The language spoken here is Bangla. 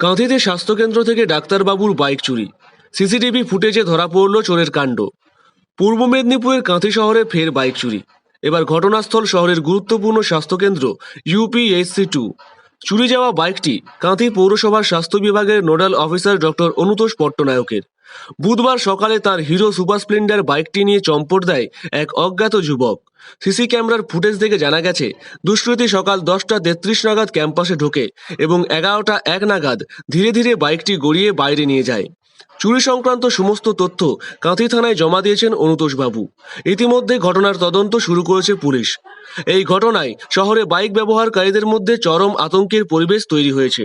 কাঁথিতে স্বাস্থ্যকেন্দ্র থেকে ডাক্তারবাবুর বাইক চুরি। সিসিটিভি ফুটেজে ধরা পড়ল চোরের কাণ্ড। পূর্ব মেদিনীপুরের কাঁথি শহরে ফের বাইক চুরি। এবার ঘটনাস্থল শহরের গুরুত্বপূর্ণ স্বাস্থ্যকেন্দ্র ইউপিএসসি টু। চুরি যাওয়া বাইকটি কাঁথি পৌরসভার স্বাস্থ্য বিভাগের নোডাল অফিসার ডক্টর অনুতোষ পট্টনায়কের। বুধবার সকালে তার হিরো সুপার স্প্লেন্ডার বাইকটি নিয়ে চম্পট দেয় এক অজ্ঞাত যুবক। সিসি ক্যামেরার ফুটেজ থেকে জানা গেছে, দুষ্কৃতী সকাল দশটা তেত্রিশ নাগাদ ক্যাম্পাসে ঢোকে এবং এগারোটা এক নাগাদ ধীরে ধীরে বাইকটি গড়িয়ে বাইরে নিয়ে যায়। চুরি সংক্রান্ত সমস্ত তথ্য কাঁথি থানায় জমা দিয়েছেন অনুতোষবাবু ইতিমধ্যে ঘটনার তদন্ত শুরু করেছে পুলিশ। এই ঘটনায় শহরে বাইক ব্যবহারকারীদের মধ্যে চরম আতঙ্কের পরিবেশ তৈরি হয়েছে।